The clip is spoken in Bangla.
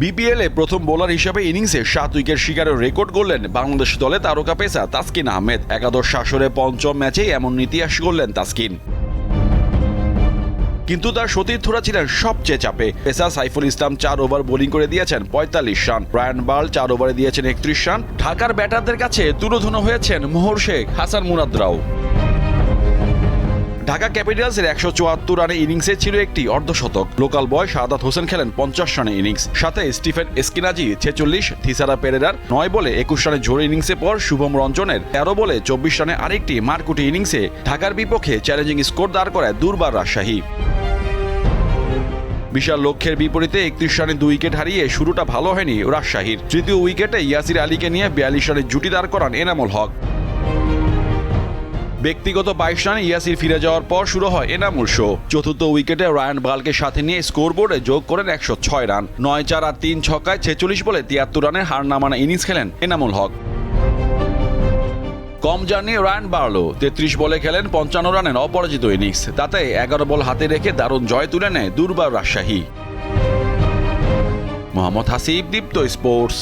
বিপিএল প্রথম বোলার হিসেবে ইনিংসে সাত উইকেট শিকারের রেকর্ড করলেন বাংলাদেশ দলে তারকা পেসা তাসকিন আহমেদ। একাদশ শাসরে পঞ্চম ম্যাচেই এমন ইতিহাস করলেন তাসকিন। কিন্তু তার সতীর্থরা ছিলেন সবচেয়ে চাপে। পেসা সাইফুল ইসলাম চার ওভার বোলিং করে দিয়েছেন পঁয়তাল্লিশ রান। ব্রায়ান বার্ল চার ওভারে দিয়েছেন একত্রিশ রান। ঢাকার ব্যাটারদের কাছে তুলোধুনো হয়েছেন মোহর শেখ, হাসান মুরাদরাও। ঢাকা ক্যাপিটালসের একশো চুয়াত্তর রানে ইনিংসে ছিল একটি অর্ধশতক। লোকাল বয় সাদাত হোসেন খেলেন পঞ্চাশ রানে ইনিংস। সাথে স্টিফেন এসকিনাজি ছেচল্লিশ, থিসারা পেরেরার নয় বলে একুশ রানে ঝোড়ো ইনিংসে পর শুভম রঞ্জনের তেরো বলে চব্বিশ রানে আরেকটি মারকুটি ইনিংসে ঢাকার বিপক্ষে চ্যালেঞ্জিং স্কোর দাঁড় করায় দুর্বার রাজশাহী। বিশাল লক্ষ্যের বিপরীতে একত্রিশ রানে দুই উইকেট হারিয়ে শুরুটা ভালো হয়নি রাজশাহীর। তৃতীয় উইকেটে ইয়াসির আলীকে নিয়ে বিয়াল্লিশ রানের জুটি দাঁড় করান এনামুল হক। ব্যক্তিগত বাইশ রানে ইয়াসির ফিরে যাওয়ার পর শুরু হয় এনামুল শো। চতুর্থ উইকেটে রায়ান বালকে সাথে নিয়ে স্কোরবোর্ডে যোগ করেন একশো ছয় রান। নয় চার আর তিন ছক্কায় ছেচল্লিশ বলে তিয়াত্তর রানের হার নামানো ইনিংস খেলেন এনামুল হক। কম জার্নি রায়ান বার্লো তেত্রিশ বলে খেলেন পঞ্চান্ন রানের অপরাজিত ইনিংস। তাতে এগারো বল হাতে রেখে দারুণ জয় তুলে নেয় দুর্বার রাজশাহী। মোহাম্মদ হাসিব, দীপ্ত স্পোর্টস।